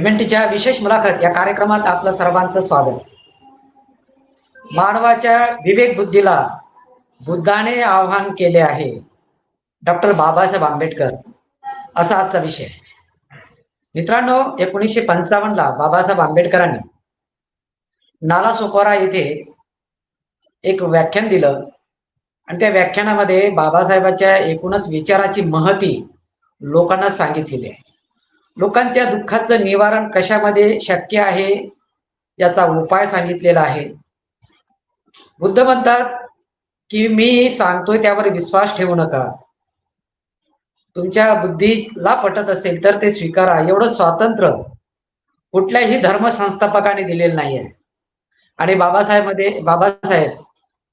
एमएनटीच्या विशेष मुलाखत या कार्यक्रमात आपलं सर्वांचं स्वागत. मानवाच्या विवेक बुद्धीला बुद्धाने आव्हान केले आहे. डॉक्टर बाबासाहेब आंबेडकर. असा आजचा विषय मित्रांनो एकोणीसशे पंचावन्न ला बाबासाहेब आंबेडकरांनी नालासोपारा येथे एक व्याख्यान दिलं. आणि त्या व्याख्यानामध्ये बाबासाहेबाच्या एकूणच विचाराची महती लोकांना सांगितलेली आहे. लोकांच्या दुःखाचं निवारण कशामध्ये शक्य आहे याचा उपाय सांगितलेला आहे. बुद्ध म्हणतात की मी सांगतोय त्यावर विश्वास ठेवू नका. तुमच्या बुद्धीला पटत असेल तर ते स्वीकारा. एवढं स्वातंत्र्य कुठल्याही धर्म संस्थापकाने दिलेलं नाही आहे आणि बाबासाहेबमध्ये बाबासाहेब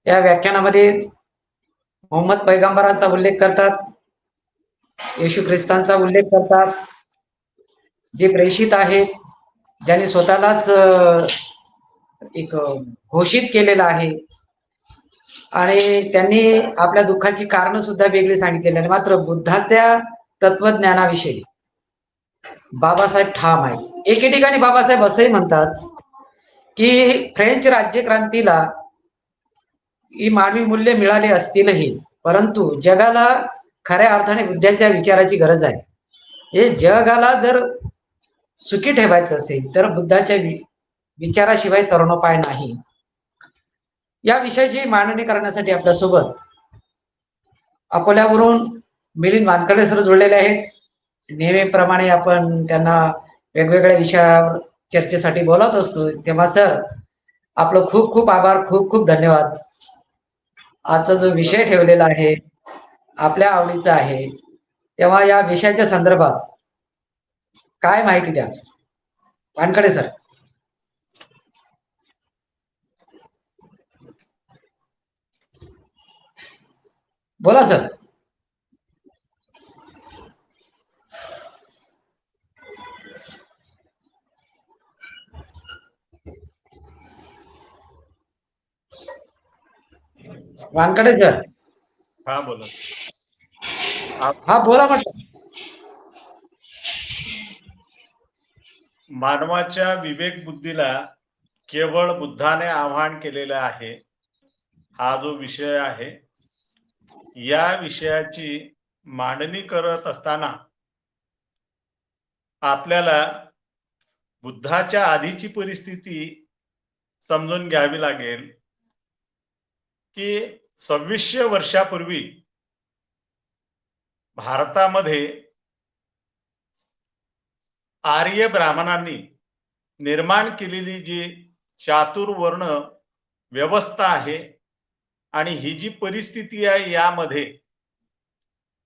या व्याख्यानामध्ये मोहम्मद पैगंबरांचा उल्लेख करतात येशू ख्रिस्तांचा उल्लेख करतात जे प्रेषित आहेत ज्यांनी स्वतःलाच एक घोषित केलेलं आहे. आणि त्यांनी आपल्या दुःखाची कारण सुद्धा वेगळी सांगितलेली आहे मात्र बुद्धाच्या तत्वज्ञानाविषयी बाबासाहेब ठाम आहे एके ठिकाणी बाबासाहेब असंही म्हणतात की फ्रेंच राज्यक्रांतीला ही मानवी मूल्य मिळाले असतीलही परंतु जगाला खऱ्या अर्थाने बुद्धाच्या विचाराची गरज आहे. हे जगाला जर सुखी ठेवायचं असेल तर बुद्धाच्या विचाराशिवाय तरुणोपाय नाही. या विषयाची मांडणी करण्यासाठी आपल्यासोबत अकोल्यावरून मिलिंद वानकडे सर जोडलेले आहेत. नेहमीप्रमाणे आपण त्यांना वेगवेगळ्या विषयावर चर्चेसाठी बोलत असतो. तेव्हा सर आपलं खूप खूप आभार खूप खूप धन्यवाद. आजचा जो विषय ठेवलेला आहे आपल्या आवडीचा आहे तेव्हा या विषयाच्या संदर्भात काय माहिती द्या. वानकडे सर बोला सर वानकडे सर हा बोला. हा बोला म्हटलं. मानवाच्या विवेक बुद्धीला केवळ बुद्धाने आव्हान केलेलं आहे हा जो विषय आहे या विषयाची मांडणी करत असताना आपल्याला बुद्धाच्या आधीची परिस्थिती समजून घ्यावी लागेल की सव्वीसशे वर्षापूर्वी भारतामध्ये आर्य ब्राह्मणांनी निर्माण केलेली जी चातुर्वर्ण व्यवस्था आहे आणि ही जी परिस्थिती आहे यामध्ये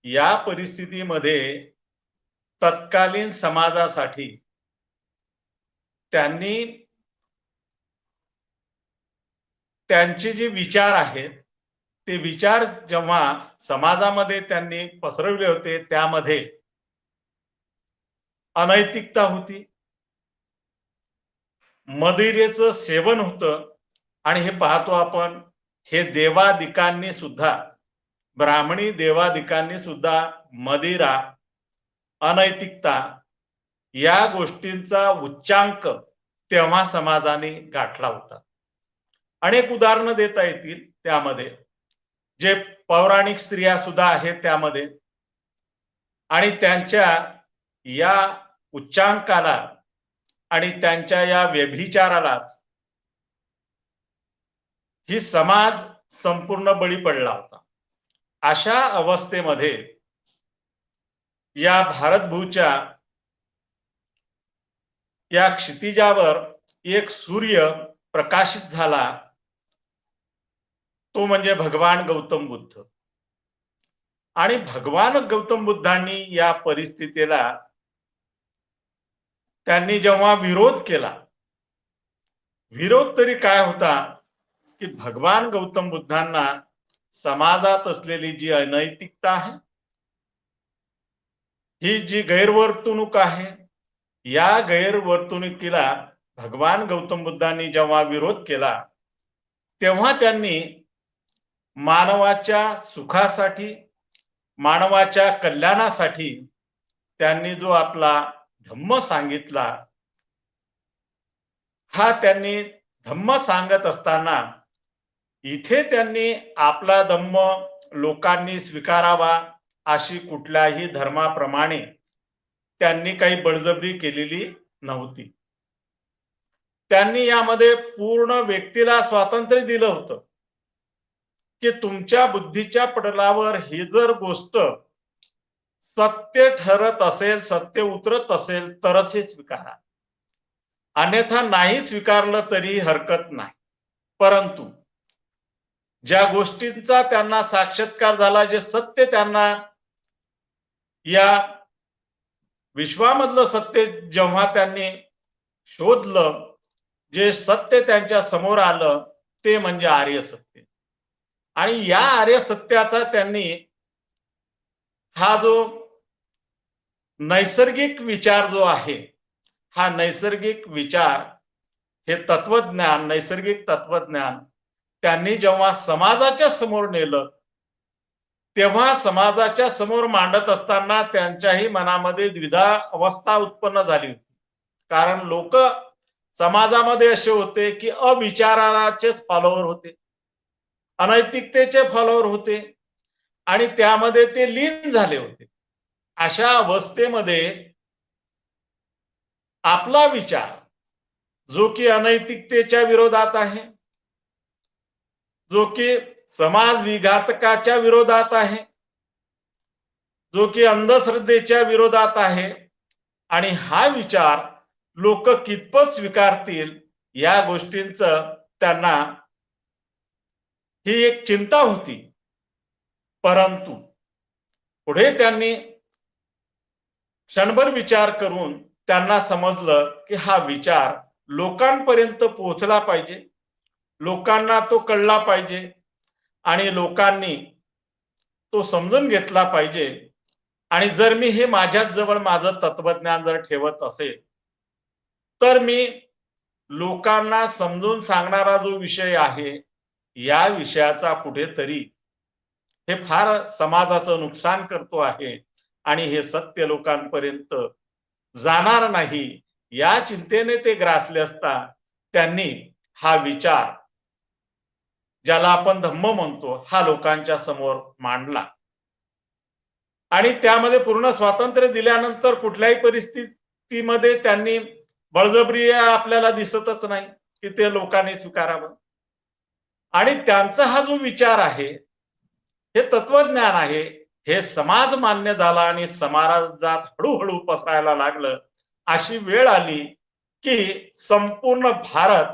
या परिस्थितीमध्ये तत्कालीन समाजासाठी त्यांनी त्यांचे जे विचार आहेत ते विचार जेव्हा समाजामध्ये त्यांनी पसरवले होते त्यामध्ये अनैतिकता होती. मदिरेचं सेवन होतं आणि हे पाहतो आपण हे देवादिकांनी सुद्धा ब्राह्मणी देवादिकांनी सुद्धा मदिरा अनैतिकता या गोष्टींचा उच्चांक तेव्हा समाजाने गाठला होता. अनेक उदाहरणं देता येतील त्यामध्ये. जे पौराणिक स्त्रिया सुद्धा आहेत त्यामध्ये. आणि त्यांच्या या उच्चांकाला आणि त्यांच्या या व्यभिचारालाच ही समाज संपूर्ण बळी पडला होता. अशा अवस्थेमध्ये या भारतभूच्या या क्षितिजावर एक सूर्य प्रकाशित झाला तो म्हणजे भगवान गौतम बुद्ध. आणि भगवान गौतम बुद्धांनी या परिस्थितीला त्यांनी जेव्हा विरोध केला विरोध तरी काय होता की भगवान गौतम बुद्धांना समाजात असलेली जी अनैतिकता आहे ही जी गैरवर्तणूक आहे या गैरवर्तणुकीला भगवान गौतम बुद्धांनी जेव्हा विरोध केला तेव्हा त्यांनी मानवाच्या सुखासाठी मानवाच्या कल्याणासाठी त्यांनी जो आपला धम्म सांगितला. हा त्यांनी धम्म सांगत असताना इथे त्यांनी आपला धम्म लोकांनी स्वीकारावा अशी कुठल्याही धर्माप्रमाणे त्यांनी काही बळजबरी केलेली नव्हती. त्यांनी यामध्ये पूर्ण व्यक्तीला स्वातंत्र्य दिलं होतं. की तुमच्या बुद्धीच्या पडलावर ही जर गोष्ट सत्य ठरत असेल सत्य उतरत असेल तरच हे स्वीकारा. अन्यथा नाही स्वीकारलं तरी हरकत नाही. परंतु ज्या गोष्टींचा त्यांना साक्षात्कार झाला जे सत्य त्यांना या विश्वामधलं सत्य जेव्हा त्यांनी शोधलं जे सत्य त्यांच्यासमोर आलं ते म्हणजे आर्य सत्य. आणि या आर्य सत्याचा त्यांनी हा जो नैसर्गिक विचार जो आहे हा नैसर्गिक विचार हे तत्वज्ञान नैसर्गिक तत्वज्ञान त्यांनी जेव्हा समाजाच्या समोर नेलं तेव्हा समाजाच्या समोर मांडत असताना त्यांच्याही मनामध्ये द्विधा अवस्था उत्पन्न झाली होती. कारण लोक समाजामध्ये असे होते की अविचाराचेच फॉलोअर होते अनैतिकतेचे फॉलोअर होते आणि त्यामध्ये ते लीन झाले होते. अशा अवस्थेमध्ये आपला विचार जो की अनैतिकतेच्या विरोधात आहे जो की समाज विघातकाच्या विरोधात आहे जो की अंधश्रद्धेच्या विरोधात आहे आणि हा विचार लोक कितपत स्वीकारतील या गोष्टींच त्यांना ही एक चिंता होती. परंतु पुढे त्यांनी क्षणभर विचार करून त्यांना समजलं की हा विचार लोकांपर्यंत पोहोचला पाहिजे. लोकांना तो कळला पाहिजे आणि लोकांनी तो समजून घेतला पाहिजे. आणि जर मी हे माझ्याच जवळ माझं तत्वज्ञान जर ठेवत असेल तर मी लोकांना समजून सांगणारा जो विषय आहे या विषयाचा कुठेतरी हे फार समाजाचं नुकसान करतो आहे. आणि हे सत्य लोकांपर्यंत जाणार नाही या चिंतेने ते ग्रासले असता त्यांनी हा विचार ज्याला आपण धम्म म्हणतो हा लोकांच्या समोर मांडला. आणि त्यामध्ये पूर्ण स्वातंत्र्य दिल्यानंतर कुठल्याही परिस्थितीमध्ये त्यांनी बळजबरी आपल्याला दिसतच नाही की ते लोकांनी स्वीकारावं. आणि त्यांचा हा जो विचार आहे हे तत्वज्ञान आहे हे समाज मान्य झाला आणि समाजात हळूहळू पसरायला लागलं. अशी वेळ आली की संपूर्ण भारत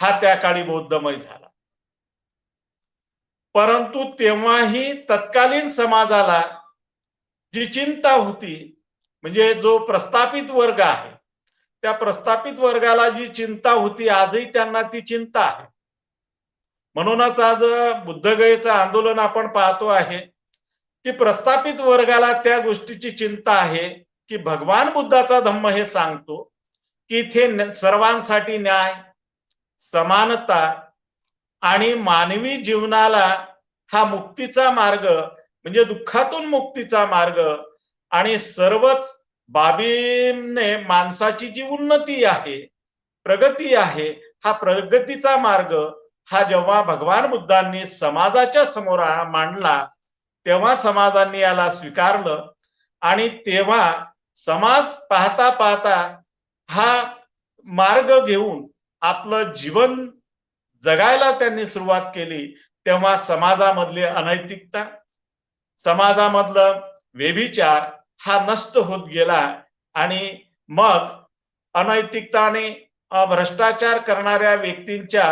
हा त्या काळी बौद्धमय झाला. परंतु तेव्हाही तत्कालीन समाजाला जी चिंता होती म्हणजे जो प्रस्थापित वर्ग आहे त्या प्रस्थापित वर्गाला जी चिंता होती आजही त्यांना ती चिंता आहे. म्हणूनच आज बुद्धगयेचं आंदोलन आपण पाहतो आहे. की प्रस्थापित वर्गाला त्या गोष्टीची चिंता आहे की भगवान बुद्धाचा धम्म हे सांगतो की इथे सर्वांसाठी न्याय समानता आणि मानवी जीवनाला हा मुक्तीचा मार्ग म्हणजे दुःखातून मुक्तीचा मार्ग आणि सर्वच बाबीने माणसाची जी उन्नती आहे प्रगती आहे हा प्रगतीचा मार्ग हा जेव्हा भगवान बुद्धांनी समाजाच्या समोर मांडला तेव्हा समाजांनी याला स्वीकारलं आणि तेव्हा समाज पाहता पाहता हा मार्ग घेऊन आपलं जीवन जगायला त्यांनी सुरुवात केली. तेव्हा समाजामधली अनैतिकता समाजामधलं व्यभिचार हा नष्ट होत गेला आणि मग अनैतिकताने भ्रष्टाचार करणाऱ्या व्यक्तींच्या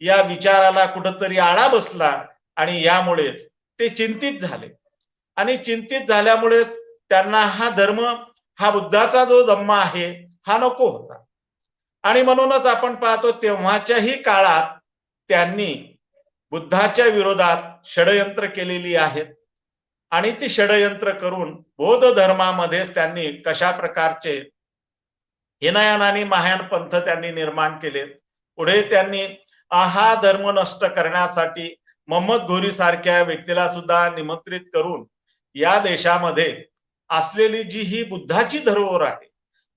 या विचाराला कुठंतरी आळा बसला आणि यामुळेच ते चिंतित झाले. आणि चिंतित झाल्यामुळेच त्यांना हा धर्म हा बुद्धाचा जो धम्म आहे हा नको होता. आणि म्हणूनच आपण पाहतो तेव्हाच्याही काळात त्यांनी बुद्धाच्या विरोधात षडयंत्र केलेली आहेत. आणि ती षडयंत्र करून बौद्ध धर्मामध्येच त्यांनी कशा प्रकारचे हिनयान आणि महायान पंथ त्यांनी निर्माण केले. पुढे त्यांनी हा धर्म नष्ट करण्यासाठी मोहम्मद घोरी सारख्या व्यक्तीला सुद्धा निमंत्रित करून या देशामध्ये असलेली जी ही बुद्धाची धरोहर आहे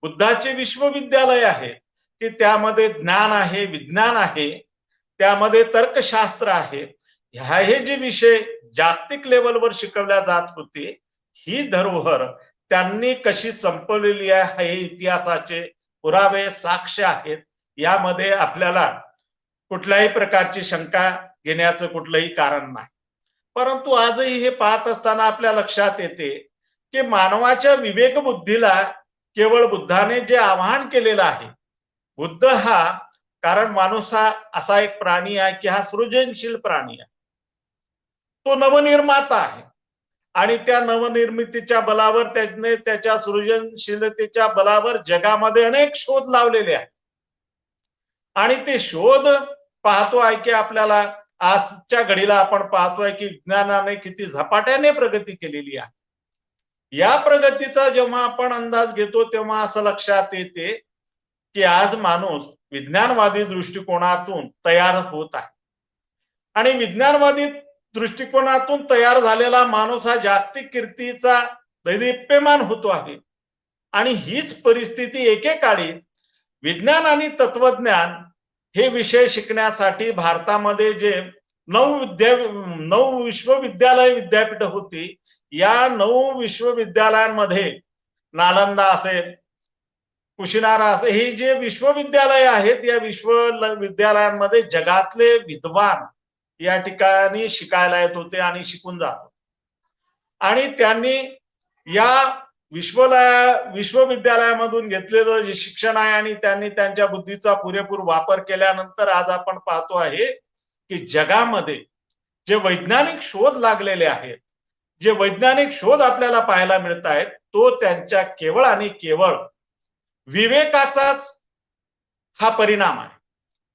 बुद्धाचे विश्वविद्यालय आहे की त्यामध्ये ज्ञान आहे विज्ञान आहे त्यामध्ये तर्कशास्त्र आहे ह्या हे जे विषय जागतिक लेवलवर शिकवल्या जात होते ही धरोहर त्यांनी कशी संपवलेली आहे हे इतिहासाचे पुरावे साक्ष आहेत यामध्ये आपल्याला कुठल्याही प्रकारची शंका घेण्याचं कुठलंही कारण नाही. परंतु आजही हे पाहत असताना आपल्या लक्षात येते की मानवाच्या विवेक बुद्धीला केवळ बुद्धाने जे आवाहन केलेलं आहे बुद्ध हा कारण माणूस हा असा एक प्राणी आहे की हा सृजनशील प्राणी आहे. तो नवनिर्माता आहे आणि त्या नवनिर्मितीच्या बलावर त्याने त्याच्या सृजनशीलतेच्या बलावर जगामध्ये अनेक शोध लावलेले आहेत. आणि ते शोध पाहतो आहे की आपल्याला आजच्या घडीला आपण पाहतोय की विज्ञानाने किती झपाट्याने प्रगती केलेली आहे. या प्रगतीचा जेव्हा आपण अंदाज घेतो तेव्हा असं लक्षात येते की आज माणूस विज्ञानवादी दृष्टिकोनातून तयार होत आहे. आणि विज्ञानवादी दृष्टिकोनातून तयार झालेला माणूस हा जागतिक कीर्तीचा दैदिप्यमान होतो आहे. आणि हीच परिस्थिती एकेकाळी विज्ञान आणि तत्वज्ञान हे विषय शिकण्यासाठी भारतामध्ये जे नऊ विद्या नऊ विश्वविद्यालय विद्यापीठ होती या नऊ विश्वविद्यालयांमध्ये नालंदा असेल कुशिनारा असे हे जे विश्वविद्यालय आहेत या विश्वविद्यालयांमध्ये जगातले विद्वान या ठिकाणी शिकायला येत होते आणि शिकून जात होते. आणि त्यांनी या विश्वलया विश्वविद्यालयामधून घेतलेलं जे शिक्षण आहे आणि त्यांनी त्यांच्या बुद्धीचा पुरेपूर वापर केल्यानंतर आज आपण पाहतो आहे की जगामध्ये जे वैज्ञानिक शोध लागलेले आहेत जे वैज्ञानिक शोध आपल्याला पाहायला मिळत आहेत तो त्यांच्या केवळ आणि केवळ विवेकाचाच हा परिणाम आहे.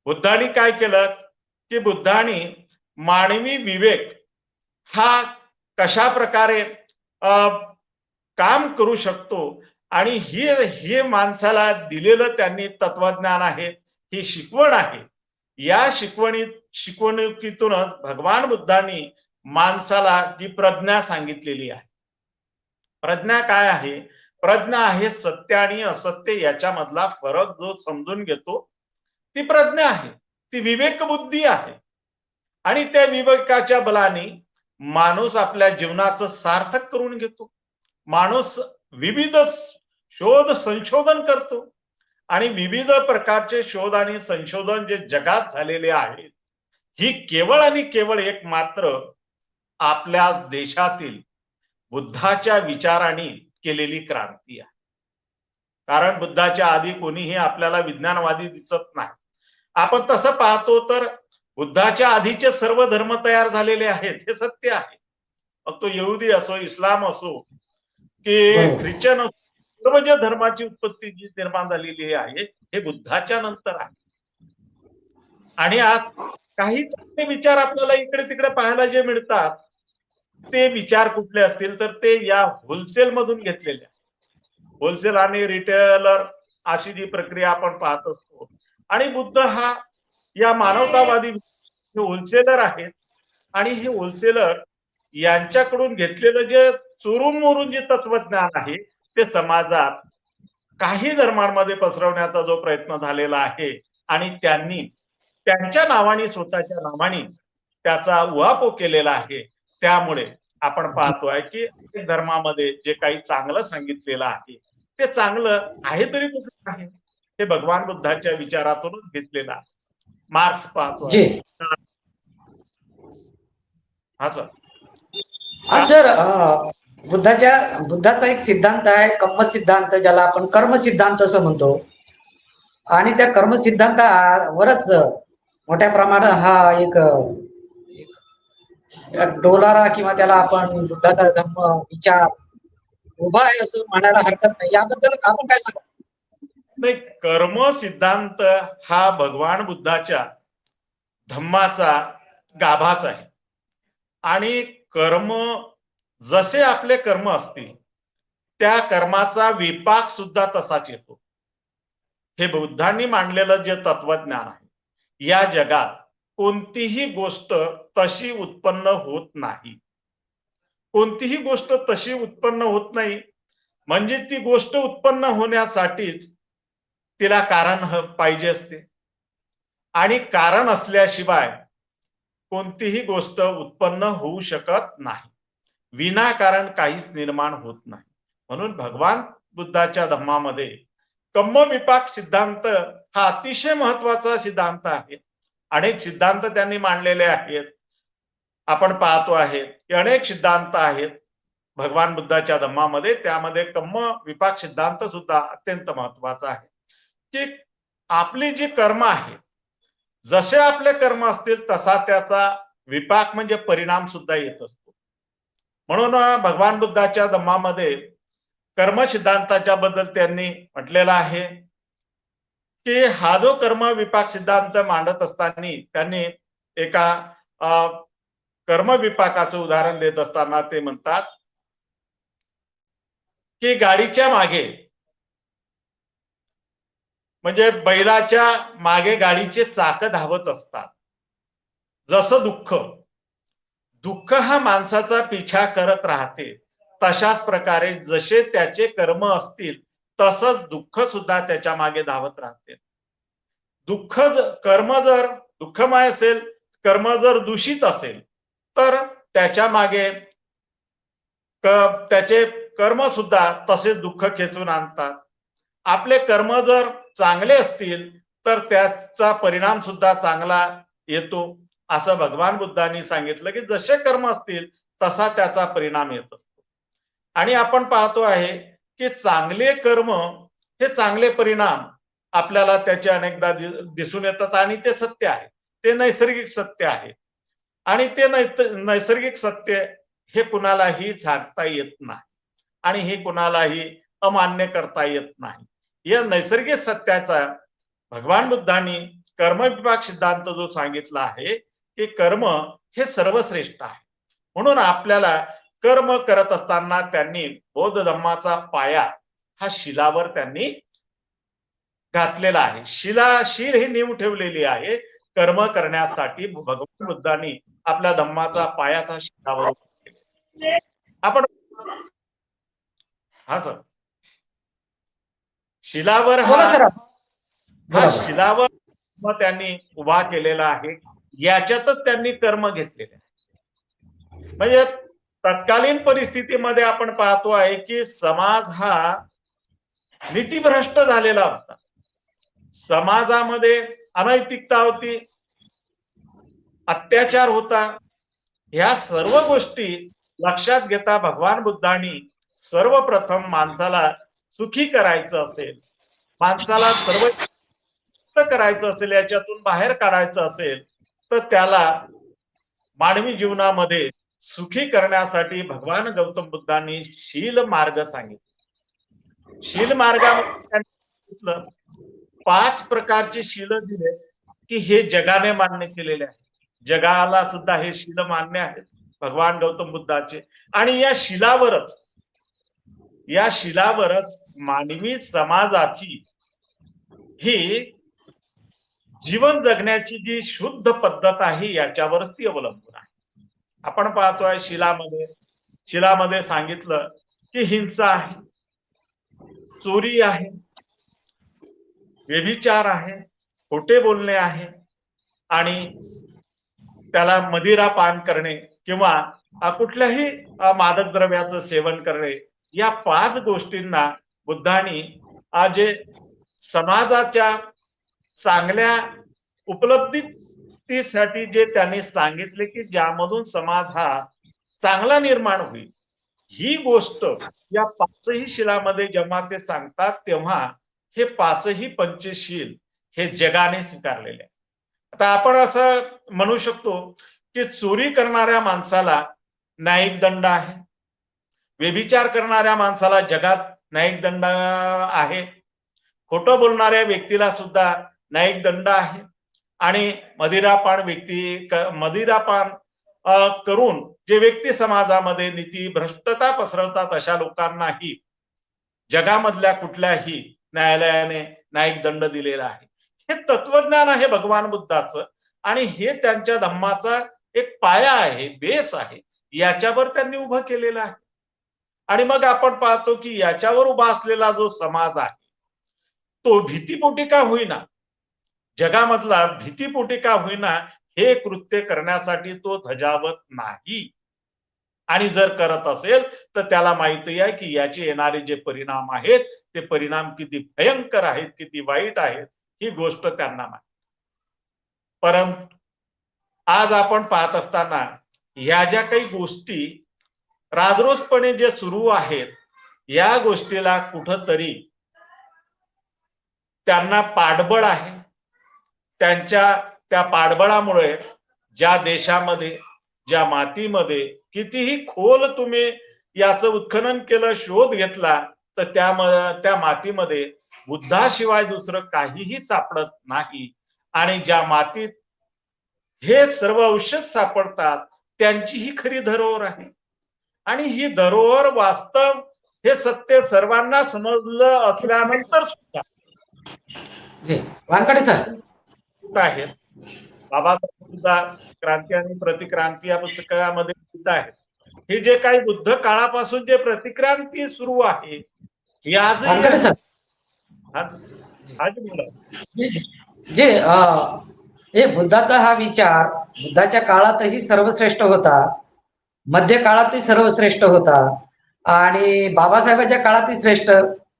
बुद्धांनी काय केलं की बुद्धांनी मानवी विवेक हा कशा प्रकारे काम करू शकतो. आणि ही हे माणसाला दिलेलं त्यांनी तत्वज्ञान आहे ही शिकवण आहे. या शिकवणीत शिकवणुकीतूनच भगवान बुद्धांनी माणसाला जी प्रज्ञा सांगितलेली आहे. प्रज्ञा काय आहे? प्रज्ञा आहे सत्य आणि असत्य याच्यामधला फरक जो समजून घेतो ती प्रज्ञा आहे. ती विवेक बुद्धी आहे. आणि त्या विवेकाच्या बलाने माणूस आपल्या जीवनाचं सार्थक करून घेतो. माणूस विविध शोध संशोधन करतो. आणि विविध प्रकारचे शोध आणि संशोधन जे जगात झालेले आहेत ही केवळ आणि केवळ एक मात्र आपल्या देशातील बुद्धाच्या विचाराने केलेली क्रांती आहे. कारण बुद्धाच्या आधी कोणीही आपल्याला विज्ञानवादी दिसत नाही. आपण तसं पाहतो तर बुद्धाच्या आधीचे सर्व धर्म तयार झालेले आहेत हे सत्य आहे. मग तो यहुदी असो इस्लाम असो की ख्रिश्चन असो सर्व ज्या धर्माची उत्पत्ती जी निर्माण झालेली आहे हे बुद्धाच्या नंतर आहे. आणि आज काही चांगले विचार आपल्याला इकडे तिकडे पाहायला जे मिळतात ते विचार कुठले असतील तर ते या होलसेल मधून घेतलेले होलसेल आणि रिटेलर अशी जी प्रक्रिया आपण पाहत असतो. आणि बुद्ध हा या मानवतावादी होलसेलर आहेत. आणि हे होलसेलर यांच्याकडून घेतलेलं जे चोरून मोरून जे तत्वज्ञान आहे ते समाजात काही धर्मांमध्ये पसरवण्याचा जो प्रयत्न झालेला आहे आणि त्यांनी त्यांच्या नावाने स्वतःच्या नावाने त्याचा उहापोह केलेला आहे. त्यामुळे आपण पाहतोय की धर्मामध्ये जे काही चांगलं सांगितलेलं आहे ते चांगलं आहे तरी कुठलं आहे? हे भगवान बुद्धाच्या विचारातूनच घेतलेलं आहे. मार्क्स पाहतो हा सर. हा सर बुद्धाच्या बुद्धाचा एक सिद्धांत आहे कर्म सिद्धांत ज्याला आपण कर्म सिद्धांत असं म्हणतो. आणि त्या कर्म सिद्धांतावरच मोठ्या प्रमाणात हा एक डोलारा किंवा त्याला आपण बुद्धाचा धम्म विचार उभा आहे असं म्हणायला हरकत नाही. याबद्दल आपण काय सांगा? नाही कर्म सिद्धांत हा भगवान बुद्धाच्या धम्माचा गाभाच आहे. आणि कर्म जसे आपले कर्म असतील त्या कर्माचा विपाक सुद्धा तसाच येतो. हे बुद्धांनी मांडलेलं जे तत्वज्ञान आहे या जगात कोणतीही गोष्ट तशी उत्पन्न होत नाही. कोणतीही गोष्ट तशी उत्पन्न होत नाही म्हणजे ती गोष्ट उत्पन्न होण्यासाठीच तिला कारण पाहिजे असते. आणि कारण असल्याशिवाय कोणतीही गोष्ट उत्पन्न होऊ शकत नाही. विनाकारण काहीच निर्माण होत नाही. म्हणून भगवान बुद्धाच्या धम्मामध्ये कम्म विपाक सिद्धांत हा अतिशय महत्त्वाचा सिद्धांत आहे. अनेक सिद्धांत त्यांनी मांडलेले आहेत. आपण पाहतो आहे की अनेक सिद्धांत आहेत. भगवान बुद्धाच्या धम्मामध्ये त्यामध्ये कम्म विपाक सिद्धांत सुद्धा अत्यंत महत्त्वाचा आहे. की आपली जी कर्म आहे जसे आपले कर्म असतील तसा त्याचा विपाक म्हणजे परिणाम सुद्धा येत असतो. म्हणून भगवान बुद्धाच्या धम्मामध्ये कर्म सिद्धांताच्या बद्दल त्यांनी म्हटलेलं आहे की हा जो कर्म विपाक सिद्धांत मांडत असताना त्यांनी एका अं, कर्म विपाकाचं उदाहरण देत असताना ते म्हणतात की गाडीच्या मागे म्हणजे बैलाच्या मागे गाडीचे चाक धावत असतात. जसं दुःख. दुःख हा माणसाचा पिछा करत राहते. तशाच प्रकारे जसे त्याचे कर्म असतील तसंच दुःख सुद्धा त्याच्यामागे धावत राहते. दुःख कर्म जर दुःखमय असेल कर्म जर दूषित असेल तर त्याच्यामागे क- त्याचे कर्म सुद्धा तसेच दुःख खेचून आणतात. आपले कर्म जर चांगले असतील तर त्याचा परिणाम सुद्धा चांगला येतो. असं भगवान बुद्धांनी सांगितलं की जसे कर्म असतील तसा त्याचा परिणाम येत असतो. आणि आपण पाहतो आहे की चांगले कर्म हे चांगले परिणाम आपल्याला त्याचे अनेकदा दिसून येतात आणि ते सत्य आहे. ते नैसर्गिक सत्य आहे. आणि ते नैसर्गिक सत्य हे कुणालाही झाकता येत नाही. आणि हे कुणालाही अमान्य करता येत नाही. या नैसर्गिक सत्याचा भगवान बुद्धांनी कर्मविपाक सिद्धांत जो सांगितला आहे की कर्म हे सर्वश्रेष्ठ आहे. म्हणून आपल्याला कर्म करत असताना त्यांनी बौद्ध धम्माचा पाया हा शिलावर त्यांनी घातलेला आहे. शिला शील ही नीव ठेवलेली आहे. कर्म करण्यासाठी भगवान बुद्धांनी आपल्या धम्माचा पायाचा शिलावर. आपण हा सर. शिलावर हा हा. शिलावर त्यांनी उभा केलेला आहे. याच्यातच त्यांनी कर्म घेतलेले आहे. म्हणजे तत्कालीन परिस्थितीमध्ये आपण पाहतो आहे की समाज हा नीतिभ्रष्ट झालेला होता समाजामध्ये अनैतिकता होती अत्याचार होता ह्या सर्व गोष्टी लक्षात घेता भगवान बुद्धांनी सर्वप्रथम माणसाला सुखी करायचं असेल माणसाला सर्व करायचं असेल याच्यातून बाहेर काढायचं असेल तर त्याला मानवी जीवनामध्ये सुखी करण्यासाठी भगवान गौतम बुद्धांनी शील मार्ग सांगितला. शील मार्गामध्ये पाच प्रकारची शील दिले की हे जगाने मान्य केलेले आहे. जगाला सुद्धा हे शील मान्य आहेत भगवान गौतम बुद्धाचे. आणि या शिलावरच या शिलावरच मानवी समाजाची ही जीवन जगण्याची जी शुद्ध पद्धत आहे याच्यावरच ती अवलंबून आहे. आपण पाहतोय शिलामध्ये शिलामध्ये सांगितलं की हिंसा आहे चोरी आहे व्यभिचार आहे खोटे बोलणे आहे आणि त्याला मदिरा पान करणे किंवा कुठल्याही मादक द्रव्याचं सेवन करणे या पाच गोष्टींना बुद्धांनी जे समाजाच्या चांगल्या उपलब्धीसाठी जे त्यांनी सांगितले की ज्यामधून समाज हा चांगला निर्माण होईल ही गोष्ट या पाचही शिलामध्ये जेव्हा ते सांगतात तेव्हा हे पाचही पंचशील हे जगाने स्वीकारलेले आहे आता आपण असं म्हणू शकतो की चोरी करणाऱ्या माणसाला न्यायिक दंड आहे. व्यभिचार करणाऱ्या माणसाला जगात न्यायिक दंड आहे. खोटं बोलणाऱ्या व्यक्तीला सुद्धा न्यायिक दंड आहे. आणि मदिरापान व्यक्ती मदिरापान करून जे व्यक्ती समाजामध्ये नीती भ्रष्टता पसरवतात अशा लोकांनाही जगामधल्या कुठल्याही न्यायालयाने न्यायिक दंड दिलेला आहे. हे तत्वज्ञान आहे भगवान बुद्धाचं. आणि हे त्यांच्या धम्माचा एक पाया आहे बेस आहे. याच्यावर त्यांनी उभं केलेलं आहे. आणि मग आपण पाहतो की याच्यावर उभा असलेला जो समाज आहे तो भीतीपोटी का होईना? जगामधला भीतीपोटी का होईना हे कृत्य करण्यासाठी तो धजावत नाही. आणि जर करत असेल तर त्याला माहिती आहे की याचे येणारे जे परिणाम आहेत ते परिणाम किती भयंकर आहेत किती वाईट आहेत ही गोष्ट त्यांना माहिती. परंतु आज आपण पाहत असताना या ज्या काही गोष्टी राजरोसपणे जे सुरू आहेत या गोष्टीला कुठंतरी त्यांना पाठबळ आहे. त्यांच्या त्या पाठबळामुळे ज्या देशामध्ये ज्या मातीमध्ये कितीही खोल तुम्ही याचं उत्खनन केलं शोध घेतला तर त्या त्या मातीमध्ये बुद्धाशिवाय दुसरं काहीही सापडत नाही. आणि ज्या मातीत हे सर्व औषध सापडतात त्यांची ही खरी धरोहर आहे. आणि ही धरोहर वास्तव हे सत्य सर्वांना समजलं असल्यानंतर सुद्धा. वानकडे सर. चूक आहे. बाबासाहेब सुद्धा क्रांती आणि प्रतिक्रांती या पुस्तकामध्ये लिहित आहेत. हे जे काही बुद्ध काळापासून जे प्रतिक्रांती सुरू आहे ही आज- जे हे बुद्धाचा हा विचार बुद्धाच्या काळातही सर्वश्रेष्ठ होता मध्य काळातही सर्वश्रेष्ठ होता आणि बाबासाहेबांच्या काळातही श्रेष्ठ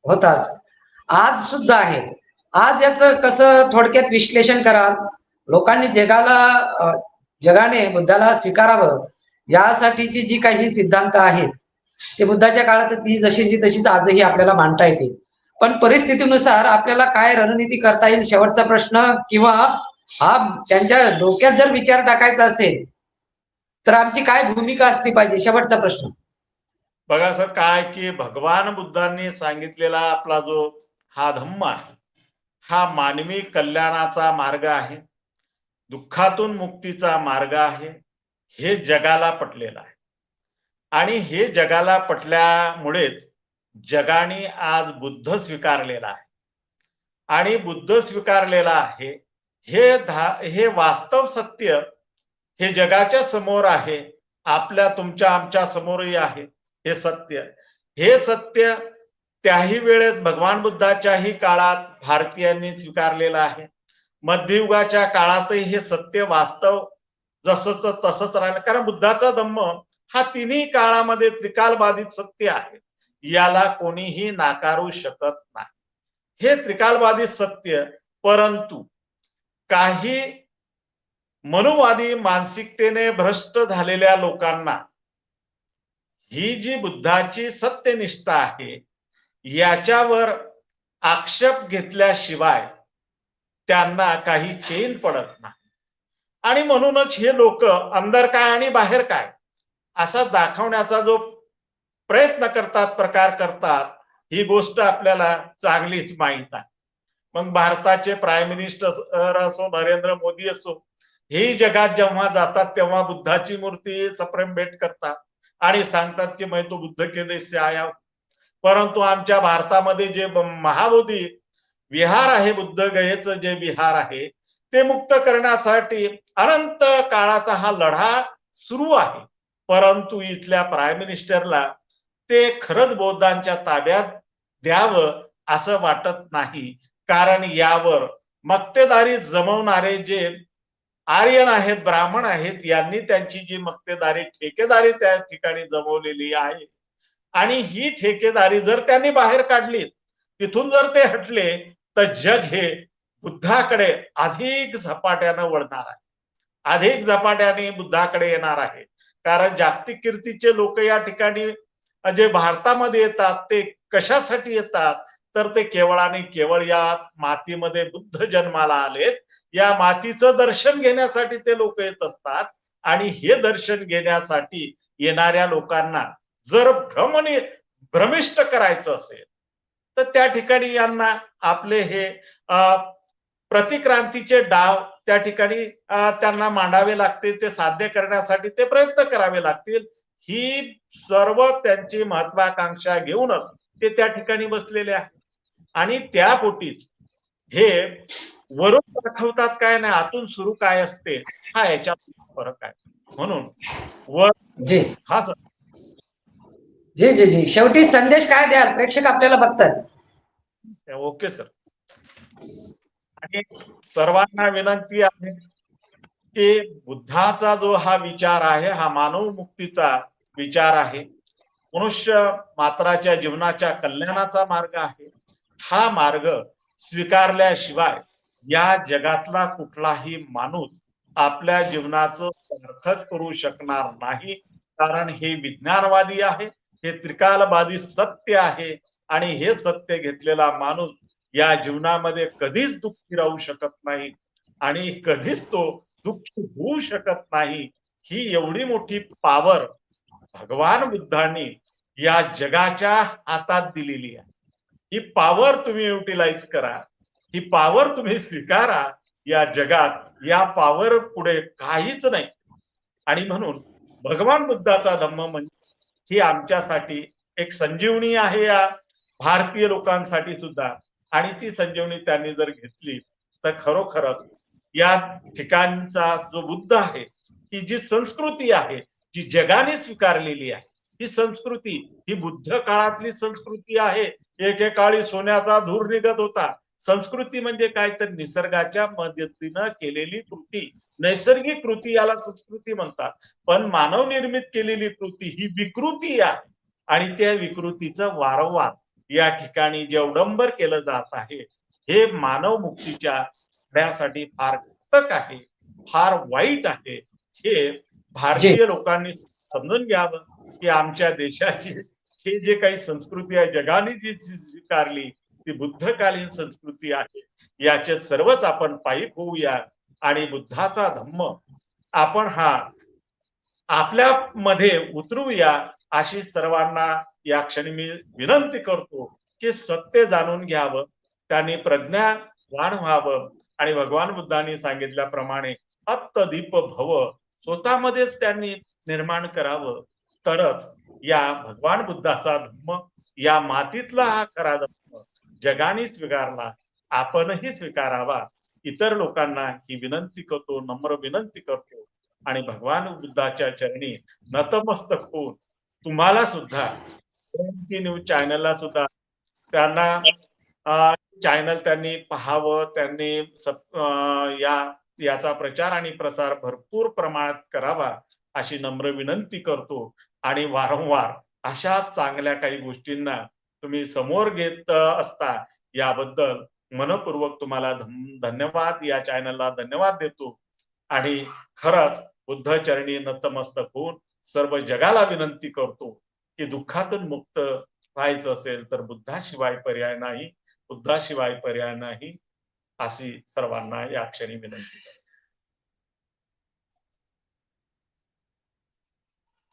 होताच. आज सुद्धा आहे. आज याचं कसं थोडक्यात विश्लेषण कराल लोकांनी जगाला जगाने बुद्धाला स्वीकारावं यासाठीची जी काही सिद्धांत आहेत ते बुद्धाच्या काळात ती जशीची तशीच आजही आपल्याला मांडता येते. पण परिस्थितीनुसार आपल्याला काय रणनीती करता येईल शेवटचा प्रश्न किंवा हा त्यांच्या डोक्यात जर विचार टाकायचा असेल तर आमची काय भूमिका असली पाहिजे? शेवटचा प्रश्न. बघा सर काय की भगवान बुद्धांनी सांगितलेला आपला जो हा धम्म आहे हा मानवी कल्याणाचा मार्ग आहे दुःखातून मुक्तीचा मार्ग आहे हे जगाला पटलेलं आहे. आणि हे जगाला पटल्यामुळेच जगाने आज बुद्ध स्वीकारलेला आहे. आणि बुद्ध स्वीकारलेला आहे हे धा हे वास्तव सत्य हे जगाच्या समोर आहे आपल्या तुमच्या आमच्या समोरही आहे हे सत्य. हे सत्य त्याही वेळेस भगवान बुद्धाच्याही काळात भारतीयांनी स्वीकारलेलं आहे. मध्ययुगाच्या काळातही हे सत्य वास्तव जसंच तसंच राहिलं. कारण बुद्धाचा धम्म हा तिन्ही काळामध्ये त्रिकालबाधित सत्य आहे. याला कोणीही नाकारू शकत नाही. हे त्रिकालबाधित सत्य परंतु काही मनुवादी मानसिकतेने भ्रष्ट झालेल्या लोकांना ही जी बुद्धाची सत्यनिष्ठा आहे याच्यावर आक्षेप घेतल्याशिवाय त्यांना काही चेन पडत नाही. आणि म्हणूनच हे लोक अंदर काय आणि बाहेर काय असा दाखवण्याचा जो प्रयत्न करतात प्रकार करतात ही गोष्ट आपल्याला चांगलीच माहीत आहे. मग भारताचे प्राईम मिनिस्टर असो नरेंद्र मोदी असो हे जगात जेव्हा जातात तेव्हा बुद्धाची मूर्ती सप्रेम भेट करतात. आणि सांगतात की मैं तो बुद्ध के देश से आया परंतु आमच्या भारतामध्ये जे महाबोधी विहार आहे बुद्ध गयेचं जे विहार आहे ते मुक्त करण्यासाठी अनंत काळाचा हा लढा सुरू आहे. परंतु इथल्या प्राईम मिनिस्टरला ते खरंच बौद्धांच्या ताब्यात द्यावं असं वाटत नाही. कारण यावर मक्तेदारी जमवणारे जे आर्यन आहेत ब्राह्मण आहेत यांनी त्यांची जी मक्तेदारी ठेकेदारी त्या ठिकाणी जमवलेली आहे. आणि ही ठेकेदारी जर त्यांनी बाहेर काढली तिथून जर ते हटले तर जग हे बुद्धाकडे अधिक झपाट्यानं वळणार आहे. अधिक झपाट्याने बुद्धाकडे येणार आहे. कारण जागतिक कीर्तीचे लोक या ठिकाणी जे भारतामध्ये येतात ते कशासाठी येतात? तर ते केवळ आणि केवळ या मातीमध्ये बुद्ध जन्माला आलेत. या मातीचं दर्शन घेण्यासाठी ते लोक येत असतात. आणि हे दर्शन घेण्यासाठी येणाऱ्या लोकांना जर भ्रमणे भ्रमिष्ट करायचं असेल तर त्या ठिकाणी यांना आपले हे प्रतिक्रांतीचे डाव त्या ठिकाणी त्यांना मांडावे लागतील ते साध्य करण्यासाठी ते प्रयत्न करावे लागतील. ही सर्व त्यांची महत्वाकांक्षा घेऊनच ते त्या ठिकाणी बसलेले आहे आणि त्या पोटीच हे वरून दाखवतात काय नाही आतून सुरू काय असते हा याच्यात फरक आहे. म्हणून वर हा सर जी जी जी. शेवटी संदेश काय द्याल? प्रेक्षक आपल्याला बघतात. Okay sir. आणि सर्वांना विनंती आहे की बुद्धाचा जो हा विचार आहे हा मानव मुक्तीचा विचार आहे मनुष्य मात्राच्या जीवनाच्या कल्याणाचा मार्ग आहे. हा मार्ग स्वीकारल्याशिवाय या जगातला कुठलाही माणूस आपल्या जीवनाचं सार्थक करू शकणार नाही कारण हे विज्ञानवादी आहे. हे त्रिकालबाधी सत्य आहे आणि हे सत्य घेतलेला माणूस या जीवनामध्ये कधीच दुःखी राहू शकत नाही आणि कधीच तो दुःखी होऊ शकत नाही. ही एवढी मोठी पावर भगवान बुद्धांनी या जगाच्या हातात दिलेली आहे. ही पावर तुम्ही युटिलाइज करा. ही पावर तुम्ही स्वीकारा. या जगात या पावर पुढे काहीच नाही. आणि म्हणून भगवान बुद्धाचा धम्म म्हणजे ही आमच्यासाठी एक संजीवनी आहे या भारतीय लोकांसाठी सुद्धा. आणि ती संजीवनी त्यांनी जर घेतली तर खरोखरच या ठिकाणचा जो बुद्ध आहे ही जी संस्कृती आहे जी जगाने स्वीकारलेली आहे ही संस्कृती ही बुद्ध काळातली संस्कृती आहे. एकेकाळी सोन्याचा धूर निघत होता. संस्कृती म्हणजे काय? तर निसर्गाच्या मदतीनं केलेली कृती. नैसर्गिक कृती याला संस्कृती म्हणतात. पण मानव निर्मित केलेली कृती ही विकृती आहे. आणि त्या विकृतीचं वारंवार या ठिकाणी जे अवडंबर केलं जात आहे हे मानव मुक्तीच्या लढ्यासाठी फार घातक आहे फार वाईट आहे. हे भारतीय लोकांनी समजून घ्यावं की आमच्या देशाची हे जे काही संस्कृती आहे जगाने जी स्वीकारली ती बुद्धकालीन संस्कृती आहे. याचे सर्वच आपण पायीक होऊया आणि बुद्धाचा धम्म आपण हा आपल्या मध्ये उतरूया अशी सर्वांना या क्षणी मी विनंती करतो की सत्य जाणून घ्यावं त्यांनी प्रज्ञा वाण व्हावं आणि भगवान बुद्धांनी सांगितल्याप्रमाणे अत्तदीप भव स्वतःमध्येच त्यांनी निर्माण करावं. तरच या भगवान बुद्धाचा धम्म या मातीतला हा खरा धम्म जगाने स्वीकारला आपणही स्वीकारावा. इतर लोकांना ही विनंती करतो नम्र विनंती करतो. आणि भगवान बुद्धाच्या चरणी नतमस्तक होऊन तुम्हाला सुद्धा न्यूज चॅनलला सुद्धा त्यांना चॅनल त्यांनी पाहावं त्यांनी या याचा प्रचार आणि प्रसार भरपूर प्रमाणात करावा अशी नम्र विनंती करतो. आणि वारंवार अशा चांगल्या काही गोष्टींना तुम्ही समोर घेत असता याबद्दल मनपूर्वक तुम्हाला धन्यवाद या चॅनलला धन्यवाद देतो. आणि खरंच बुद्ध चरणी नतमस्तक होऊन सर्व जगाला विनंती करतो की दुःखातून मुक्त व्हायचं असेल तर बुद्धाशिवाय पर्याय नाही बुद्धाशिवाय पर्याय नाही अशी सर्वांना या क्षणी विनंती करतो.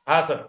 हा सर.